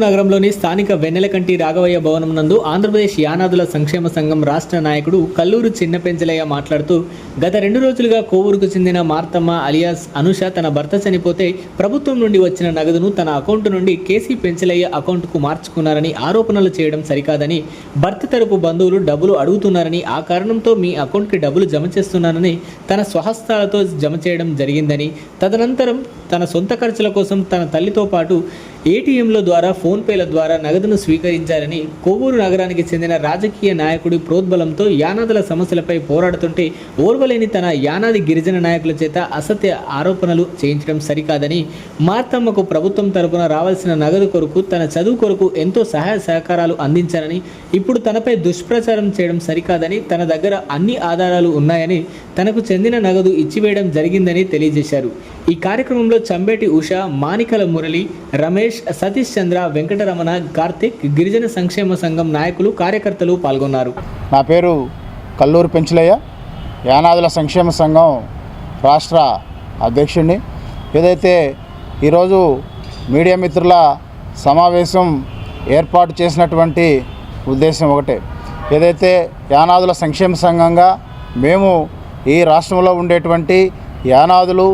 నగరంలోని స్థానిక వెన్నెలకంటి రాఘవయ్య భవనం నందు ఆంధ్రప్రదేశ్ యానాదుల సంక్షేమ సంఘం రాష్ట్ర నాయకుడు కల్లూరు చిన్న పెంచలయ్య మాట్లాడుతూ గత రెండు రోజులుగా కోవూరుకు చెందిన మార్తమ్మ అలియాస్ అనుష తన భర్త చనిపోతే ప్రభుత్వం నుండి వచ్చిన నగదును తన అకౌంట్ నుండి కేసీ పెంచలయ్య అకౌంట్కు మార్చుకున్నారని ఆరోపణలు చేయడం సరికాదని భర్త తరపు బంధువులు డబ్బులు అడుగుతున్నారని ఆ కారణంతో మీ అకౌంట్కి డబ్బులు జమ చేస్తున్నానని తన స్వహస్తాలతో జమ చేయడం జరిగిందని తదనంతరం తన సొంత ఖర్చుల కోసం తన తల్లితో పాటు ఏటీఎంల ద్వారా ఫోన్పేల ద్వారా నగదును స్వీకరించారని కొవ్వూరు నగరానికి చెందిన రాజకీయ నాయకుడి ప్రోద్బలంతో యానాదుల సమస్యలపై పోరాడుతుంటే ఓర్వలేని తన యానాది గిరిజన నాయకుల చేత అసత్య ఆరోపణలు చేయించడం సరికాదని మార్తమ్మకు ప్రభుత్వం తరపున రావాల్సిన నగదు కొరకు తన చదువు కొరకు ఎంతో సహాయ సహకారాలు అందించారని ఇప్పుడు తనపై దుష్ప్రచారం చేయడం సరికాదని తన దగ్గర అన్ని ఆధారాలు ఉన్నాయని తనకు చెందిన నగదు ఇచ్చివేయడం జరిగిందని తెలియజేశారు. ఈ కార్యక్రమంలో చంబేటి ఉష మానికల మురళి రమేష్ సతీష్ చంద్ర వెంకటరమణ కార్తిక్ గిరిజన సంక్షేమ సంఘం నాయకులు కార్యకర్తలు పాల్గొన్నారు. నా పేరు కల్లూరు పెంచులయ్య యానాదుల సంక్షేమ సంఘం రాష్ట్ర అధ్యక్షుడిని. ఏదైతే ఈరోజు మీడియా మిత్రుల సమావేశం ఏర్పాటు చేసినటువంటి ఉద్దేశం ఒకటే. ఏదైతే యానాదుల సంక్షేమ సంఘంగా మేము ఈ రాష్ట్రంలో ఉండేటువంటి యానాదులు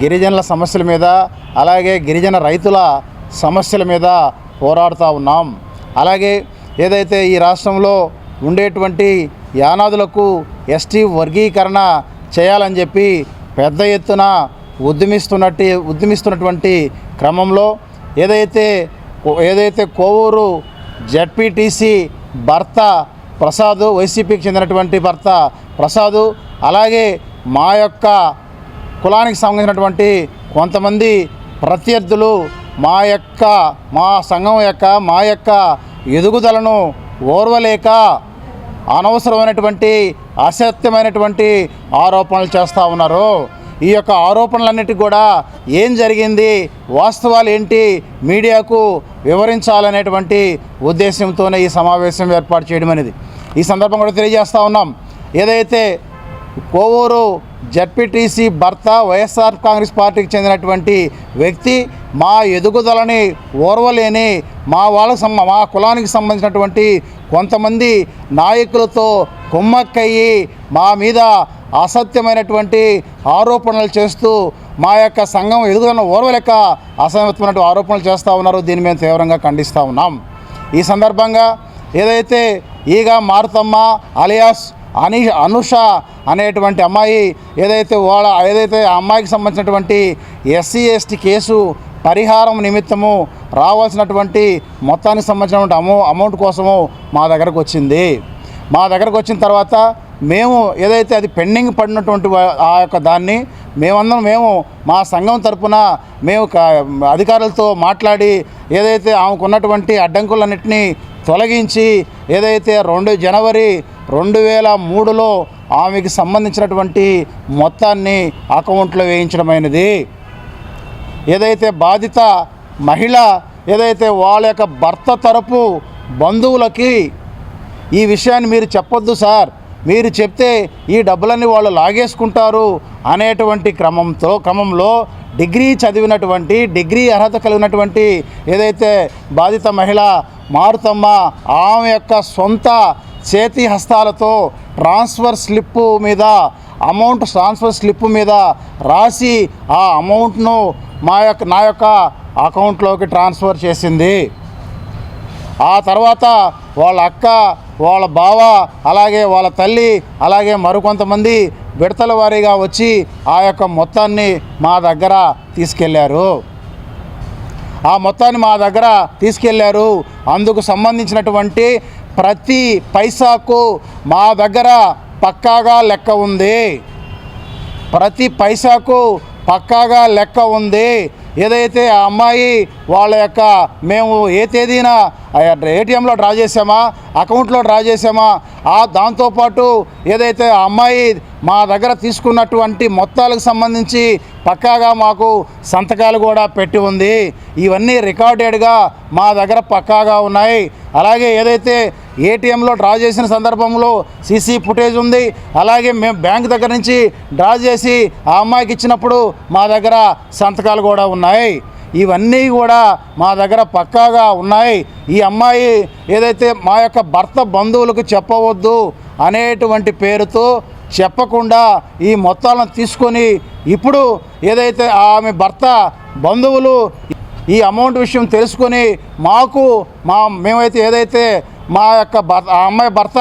గిరిజనుల సమస్యల మీద అలాగే గిరిజన రైతుల సమస్యల మీద పోరాడుతూ ఉన్నాం. అలాగే ఏదైతే ఈ రాష్ట్రంలో ఉండేటువంటి యానాదులకు ఎస్టీ వర్గీకరణ చేయాలని చెప్పి పెద్ద ఎత్తున ఉద్యమిస్తున్నట్టు ఉద్యమిస్తున్నటువంటి క్రమంలో ఏదైతే ఏదైతే కోవూరు జడ్పీటీసీ భర్త ప్రసాద్ వైసీపీకి చెందినటువంటి భర్త ప్రసాద్ అలాగే మా యొక్క కులానికి సంబంధించినటువంటి కొంతమంది ప్రత్యర్థులు మా యొక్క మా సంఘం యొక్క మా యొక్క ఎదుగుదలను ఓర్వలేక అనవసరమైనటువంటి అసత్యమైనటువంటి ఆరోపణలు చేస్తూ ఉన్నారు. ఈ యొక్క ఆరోపణలన్నిటి కూడా ఏం జరిగింది వాస్తవాలు ఏంటి మీడియాకు వివరించాలనేటువంటి ఉద్దేశంతోనే ఈ సమావేశం ఏర్పాటు చేయడం అనేది. ఈ సందర్భం కూడా తెలియజేస్తూ ఉన్నాం. ఏదైతే కోవూరు జడ్పీటీసీ భర్త వైఎస్ఆర్ కాంగ్రెస్ పార్టీకి చెందినటువంటి వ్యక్తి మా ఎదుగుదలని ఓర్వలేని మా వాళ్ళకు సంబ మా కులానికి సంబంధించినటువంటి కొంతమంది నాయకులతో కుమ్మక్కయ్యి మా మీద అసత్యమైనటువంటి ఆరోపణలు చేస్తూ మా యొక్క సంఘం ఎదుగుదలను ఓర్వలేక అసత్యమైనటువంటి ఆరోపణలు చేస్తూ ఉన్నారు. దీన్ని మేము తీవ్రంగా ఖండిస్తూ ఉన్నాం. ఈ సందర్భంగా ఏదైతే ఈగ మారుతమ్మ అలియాస్ అని అనుష అనేటువంటి అమ్మాయి ఏదైతే వాళ్ళ ఏదైతే ఆ అమ్మాయికి సంబంధించినటువంటి ఎస్సీ ఎస్టీ కేసు పరిహారం నిమిత్తము రావాల్సినటువంటి మొత్తానికి సంబంధించినటువంటి అమౌ అమౌంట్ కోసము మా దగ్గరకు వచ్చింది. మా దగ్గరకు వచ్చిన తర్వాత మేము ఏదైతే అది పెండింగ్ పడినటువంటి ఆ యొక్క దాన్ని మేమందరం మేము మా సంఘం తరపున మేము అధికారులతో మాట్లాడి ఏదైతే ఆమెకు ఉన్నటువంటి అడ్డంకులన్నింటినీ తొలగించి ఏదైతే రెండు జనవరి రెండు వేల మూడులో ఆమెకి సంబంధించినటువంటి మొత్తాన్ని అకౌంట్లో వేయించడమైనది. ఏదైతే బాధిత మహిళ ఏదైతే వాళ్ళ యొక్క భర్త తరపు బంధువులకి ఈ విషయాన్ని మీరు చెప్పొద్దు సార్. మీరు చెప్తే ఈ డబ్బులన్నీ వాళ్ళు లాగేసుకుంటారు అనేటువంటి క్రమంతో క్రమంలో డిగ్రీ చదివినటువంటి డిగ్రీ అర్హత కలిగినటువంటి ఏదైతే బాధిత మహిళ మారుతమ్మ ఆమె యొక్క సొంత చేతి హస్తాలతో ట్రాన్స్ఫర్ స్లిప్పు మీద అమౌంట్ ట్రాన్స్ఫర్ స్లిప్ మీద రాసి ఆ అమౌంట్ను మా యొక్క నా యొక్క అకౌంట్లోకి ట్రాన్స్ఫర్ చేసింది. ఆ తర్వాత వాళ్ళ అక్క వాళ్ళ బావ అలాగే వాళ్ళ తల్లి అలాగే మరికొంతమంది విడతల వారీగా వచ్చి ఆ యొక్క మొత్తాన్ని మా దగ్గర తీసుకెళ్ళారు ఆ మొత్తాన్ని మా దగ్గర తీసుకెళ్ళారు అందుకు సంబంధించినటువంటి ప్రతి పైసాకు మా దగ్గర పక్కాగా లెక్క ఉంది. ప్రతి పైసాకు పక్కాగా లెక్క ఉంది. ఏదైతే ఆ అమ్మాయి వాళ్ళ యొక్క మేము ఏ తేదీన ఏటీఎంలో డ్రా చేసామా అకౌంట్లో డ్రా చేసామా ఆ దాంతోపాటు ఏదైతే ఆ అమ్మాయి మా దగ్గర తీసుకున్నటువంటి మొత్తాలకు సంబంధించి పక్కాగా మాకు సంతకాలు కూడా పెట్టి ఉంది. ఇవన్నీ రికార్డెడ్గా మా దగ్గర పక్కాగా ఉన్నాయి. అలాగే ఏదైతే ఏటీఎంలో డ్రా చేసిన సందర్భంలో సీసీ ఫుటేజ్ ఉంది అలాగే మేము బ్యాంక్ దగ్గర నుంచి డ్రా చేసి ఆ అమ్మాయికి ఇచ్చినప్పుడు మా దగ్గర సంతకాలు కూడా ఉన్నాయి. ఇవన్నీ కూడా మా దగ్గర పక్కాగా ఉన్నాయి. ఈ అమ్మాయి ఏదైతే మా యొక్క భర్త బంధువులకు చెప్పవద్దు అనేటువంటి పేరుతో చెప్పకుండా ఈ మొత్తాలను తీసుకొని ఇప్పుడు ఏదైతే ఆమె భర్త బంధువులు ఈ అమౌంట్ విషయం తెలుసుకొని మాకు మా మేమైతే ఏదైతే మా యొక్క భర్త ఆ అమ్మాయి భర్త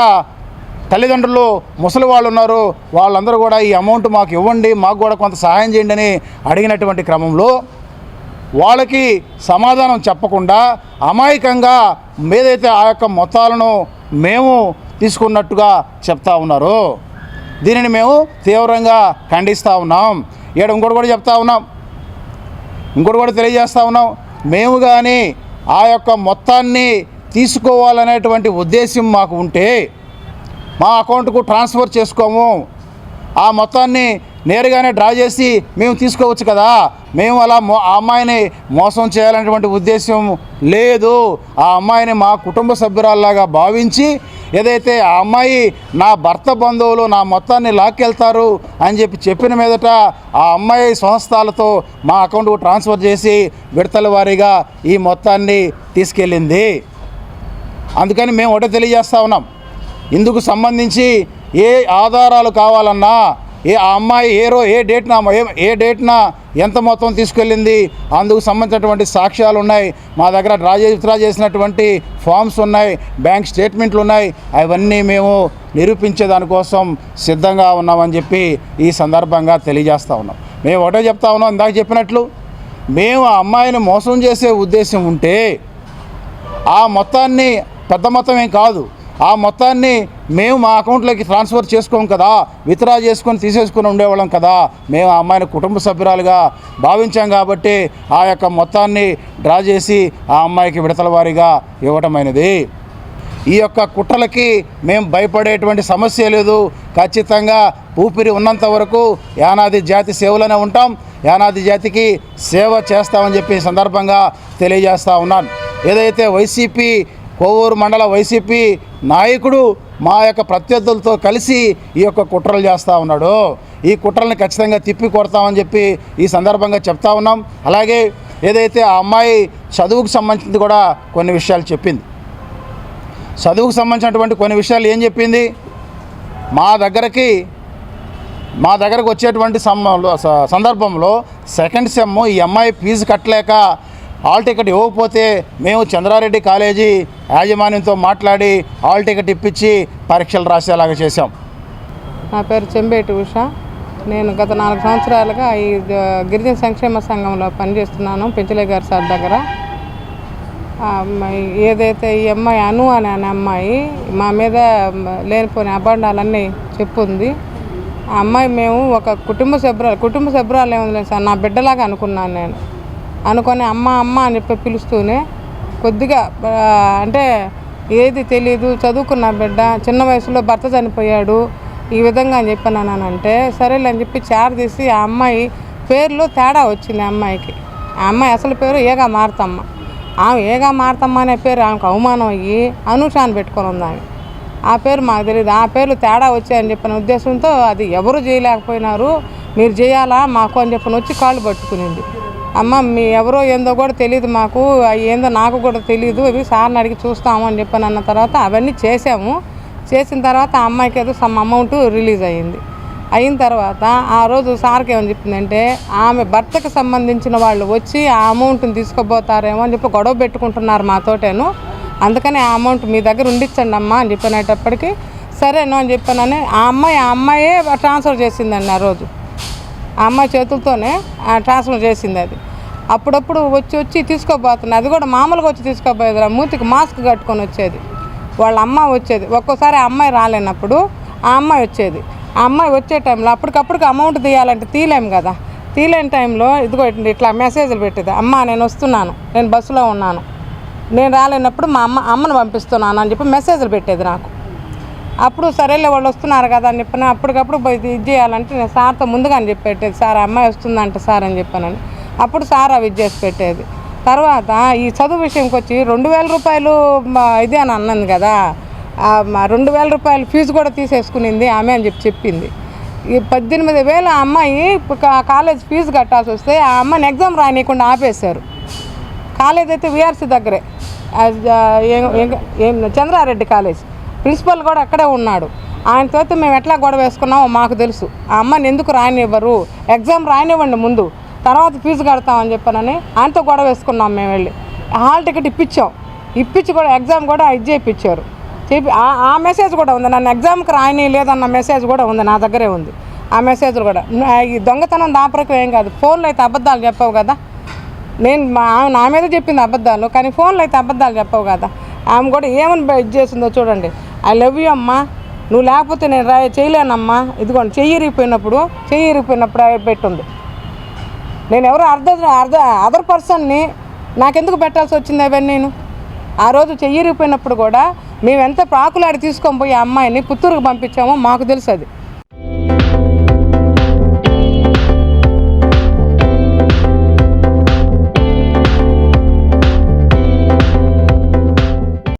తల్లిదండ్రులు ముసలి వాళ్ళు ఉన్నారు వాళ్ళందరూ కూడా ఈ అమౌంట్ మాకు ఇవ్వండి మాకు కూడా కొంత సహాయం చేయండి అని అడిగినటువంటి క్రమంలో వాళ్ళకి సమాధానం చెప్పకుండా అమాయకంగా ఏదైతే ఆ యొక్క మొత్తాలను మేము తీసుకున్నట్టుగా చెప్తా ఉన్నారు దీనిని మేము తీవ్రంగా ఖండిస్తూ ఉన్నాం. ఇక్కడ ఇంకోటి కూడా చెప్తా ఉన్నాం. ఇంకోటి కూడా తెలియజేస్తా ఉన్నాం. మేము కానీ ఆ యొక్క మొత్తాన్ని తీసుకోవాలనేటువంటి ఉద్దేశం మాకు ఉంటే మా అకౌంట్కు ట్రాన్స్ఫర్ చేసుకోము. ఆ మొత్తాన్ని నేరుగానే డ్రా చేసి మేము తీసుకోవచ్చు కదా. మేము అలా మో ఆ అమ్మాయిని మోసం చేయాలనేటువంటి ఉద్దేశం లేదు. ఆ అమ్మాయిని మా కుటుంబ సభ్యురాల్లాగా భావించి ఏదైతే ఆ అమ్మాయి నా భర్త బంధువులు నా మొత్తాన్ని లాక్కెళ్తారు అని చెప్పి చెప్పిన మీదట ఆ అమ్మాయి సంస్థలతో మా అకౌంట్కు ట్రాన్స్ఫర్ చేసి విడతల వారీగా ఈ మొత్తాన్ని తీసుకెళ్ళింది. అందుకని మేము ఒకటే తెలియజేస్తా ఉన్నాం. ఇందుకు సంబంధించి ఏ ఆధారాలు కావాలన్నా ఏ ఆ అమ్మాయి ఏ రో ఏ డేట్న ఏ డేట్న ఎంత మొత్తం తీసుకెళ్ళింది? అందుకు సంబంధించినటువంటి సాక్ష్యాలు ఉన్నాయి మా దగ్గర డ్రా విత్డ్రా చేసినటువంటి ఫామ్స్ ఉన్నాయి బ్యాంక్ స్టేట్మెంట్లు ఉన్నాయి. అవన్నీ మేము నిరూపించే దానికోసం సిద్ధంగా ఉన్నామని చెప్పి ఈ సందర్భంగా తెలియజేస్తా ఉన్నాం. మేము ఒకటే చెప్తా ఉన్నాం ఇందాక చెప్పినట్లు. మేము ఆ అమ్మాయిని మోసం చేసే ఉద్దేశం ఉంటే ఆ మొత్తాన్ని పెద్ద మొత్తం ఏం కాదు. ఆ మొత్తాన్ని మేము మా అకౌంట్లోకి ట్రాన్స్ఫర్ చేసుకోం కదా విత్డ్రా చేసుకొని తీసేసుకొని ఉండేవాళ్ళం కదా మేము ఆ అమ్మాయిని కుటుంబ సభ్యురాలుగా భావించాం కాబట్టి ఆ యొక్క మొత్తాన్ని డ్రా చేసి ఆ అమ్మాయికి విడతల వారీగా ఇవ్వటమైనది. ఈ యొక్క కుట్రలకి మేము భయపడేటువంటి సమస్య లేదు. ఖచ్చితంగా ఊపిరి ఉన్నంత వరకు యానాది జాతి సేవలోనే ఉంటాం. యానాది జాతికి సేవ చేస్తామని చెప్పి సందర్భంగా తెలియజేస్తా ఉన్నాను. ఏదైతే వైసీపీ కోవూరు మండల వైసీపీ నాయకుడు మా యొక్క ప్రత్యర్థులతో కలిసి ఈ యొక్క కుట్రలు చేస్తూ ఉన్నాడు. ఈ కుట్రల్ని ఖచ్చితంగా తిప్పి కొడతామని చెప్పి ఈ సందర్భంగా చెప్తా ఉన్నాం. అలాగే ఏదైతే ఆ అమ్మాయి చదువుకు సంబంధించింది కూడా కొన్ని విషయాలు చెప్పింది. చదువుకు సంబంధించినటువంటి కొన్ని విషయాలు ఏం చెప్పింది? మా దగ్గరకి మా దగ్గరకు వచ్చేటువంటి సందర్భంలో సెకండ్ సెమ్ ఈ అమ్మాయి ఫీజు కట్టలేక హాల్ టికెట్ ఇవ్వకపోతే మేము చంద్రారెడ్డి కాలేజీ యాజమాన్యంతో మాట్లాడి హాల్ టికెట్ ఇప్పించి పరీక్షలు రాసేలాగా చేశాం. నా పేరు చెంబేటి ఉష. నేను గత నాలుగు సంవత్సరాలుగా ఈ గిరిజన సంక్షేమ సంఘంలో పనిచేస్తున్నాను పెంచలే గారి సార్ దగ్గర. ఏదైతే ఈ అమ్మాయి అను అనే అనే అమ్మాయి మా మీద లేనిపోయిన అబండాలన్నీ చెప్పుంది. ఆ అమ్మాయి మేము ఒక కుటుంబ సభ్యురాలు కుటుంబ సభ్యురాలు ఏముంది సార్ నా బిడ్డలాగా అనుకున్నాను నేను. అనుకొని అమ్మ అమ్మ అని చెప్పి పిలుస్తూనే కొద్దిగా అంటే ఏది తెలియదు చదువుకున్న బిడ్డ చిన్న వయసులో భర్త చనిపోయాడు ఈ విధంగా అని చెప్పానంటే సరేలే అని చెప్పి చారు తీసి ఆ అమ్మాయి పేర్లో తేడా వచ్చింది ఆ అమ్మాయికి. ఆ అమ్మాయి అసలు పేరు ఏగా మారుతమ్మ. ఆమె ఏగా మారుతమ్మ అనే పేరు ఆమెకు అవమానం అయ్యి అనూష అని పెట్టుకొని ఉంది ఆమె. ఆ పేరు మాకు తెలియదు ఆ పేర్లు తేడా వచ్చాయని చెప్పిన ఉద్దేశంతో అది ఎవరు చేయలేకపోయినారు మీరు చేయాలా మాకు అని చెప్పని వచ్చి కాళ్ళు పట్టుకునింది. అమ్మ మీ ఎవరో ఏందో కూడా తెలియదు మాకు అవి ఏందో నాకు కూడా తెలియదు అవి సార్ని అడిగి చూస్తాము అని చెప్పని అన్న తర్వాత అవన్నీ చేసాము చేసిన తర్వాత ఆ అమ్మాయికి ఏదో సమ్ అమౌంట్ రిలీజ్ అయ్యింది. అయిన తర్వాత ఆ రోజు సార్కి ఏమని చెప్పిందంటే ఆమె భర్తకు సంబంధించిన వాళ్ళు వచ్చి ఆ అమౌంట్ని తీసుకుపోతారేమో అని చెప్పి గొడవ పెట్టుకుంటున్నారు మాతోటేను అందుకని ఆ అమౌంట్ మీ దగ్గర ఉండిచ్చండి అమ్మా అని చెప్పినప్పటికీ సరేను అని చెప్పానని ఆ అమ్మాయి ఆ అమ్మాయే ట్రాన్స్ఫర్ చేసిందండి ఆ రోజు. ఆ అమ్మాయి చేతులతోనే ఆ ట్రాన్స్ఫర్ చేసింది అది. అప్పుడప్పుడు వచ్చి వచ్చి తీసుకోబోతుంది అది కూడా మామూలుగా వచ్చి తీసుకోపోయేది రా మూతికి మాస్క్ కట్టుకొని వచ్చేది. వాళ్ళ అమ్మ వచ్చేది. ఒక్కోసారి ఆ అమ్మాయి రాలేనప్పుడు ఆ అమ్మాయి వచ్చేది. ఆ అమ్మాయి వచ్చే టైంలో అప్పటికప్పటికి అమౌంట్ తీయాలంటే తీయలేము కదా. తీయలేని టైంలో ఇదిగో ఇట్లా- ఇట్లా మెసేజ్లు పెట్టేది. అమ్మ నేను వస్తున్నాను. నేను బస్సులో ఉన్నాను. నేను రాలేనప్పుడు మా అమ్మ అమ్మను పంపిస్తున్నాను అని చెప్పి మెసేజ్లు పెట్టేది నాకు. అప్పుడు సరేలే వాళ్ళు వస్తున్నారు కదా అని చెప్పిన అప్పటికప్పుడు పోయి ఇది చేయాలంటే నేను సార్తో ముందుగా చెప్పి పెట్టేది సార్ ఆ అమ్మాయి వస్తుందంట సార్ అని చెప్పానని. అప్పుడు సార్ అవి ఇది చేసి పెట్టేది. తర్వాత ఈ చదువు విషయంకి వచ్చి రెండు వేల రూపాయలు ఇది అని అన్నది కదా మా రెండు వేల రూపాయలు ఫీజు కూడా తీసేసుకునింది ఆమె అని చెప్పి చెప్పింది. ఈ పద్దెనిమిది వేలు ఆ అమ్మాయి కా- కాలేజ్ ఫీజు కట్టాల్సి వస్తే ఆ అమ్మాయిని ఎగ్జామ్ రానియకుండా ఆపేశారు. కాలేజ్ అయితే విఆర్సీ దగ్గరే. చంద్రారెడ్డి కాలేజ్. ప్రిన్సిపల్ కూడా అక్కడే ఉన్నాడు. ఆయనతో మేము ఎట్లా గొడవ వేసుకున్నామో మాకు తెలుసు. ఆ అమ్మని ఎందుకు రాయనివ్వరు ఎగ్జామ్ రాయనివ్వండి ముందు. తర్వాత ఫీజు కడతామని చెప్పానని ఆయనతో గొడవ వేసుకున్నాం మేము వెళ్ళి. హాల్ టికెట్ ఇప్పించాం. ఇప్పించి కూడా ఎగ్జామ్ కూడా ఇది చేయించారు చెప్పి ఆ- మెసేజ్ కూడా ఉంది. నన్ను ఎగ్జామ్కి రాయని లేదన్న మెసేజ్ కూడా ఉంది. నా దగ్గరే ఉంది. ఆ మెసేజ్లు కూడా. ఈ దొంగతనం దాపరకు ఏం కాదు. ఫోన్లో అయితే అబద్ధాలు చెప్పవు కదా. నేను మా ఆమె నా మీద చెప్పింది అబద్ధాలు. కానీ ఫోన్లో అయితే అబద్ధాలు చెప్పవు కదా. ఆమె కూడా ఏమని ఇది చేసిందో చూడండి. ఐ లవ్ యూ అమ్మా. నువ్వు లేకపోతే నేను రా చేయలేనమ్మా. ఇదిగోండి చెయ్యి ఇరిగిపోయినప్పుడు చెయ్యి ఇరిగిపోయినప్పుడు అవి పెట్టుంది నేను ఎవరు అర్ధ అర్ధ అదర్ పర్సన్ని నాకెందుకు పెట్టాల్సి వచ్చింది అవన్నీ నేను? ఆ రోజు చెయ్యిరిగిపోయినప్పుడు కూడా మేము ఎంత ప్రాకులాడి తీసుకొని పోయి ఆ అమ్మాయిని పుత్తూరుకు పంపించామో మాకు తెలుసు అది.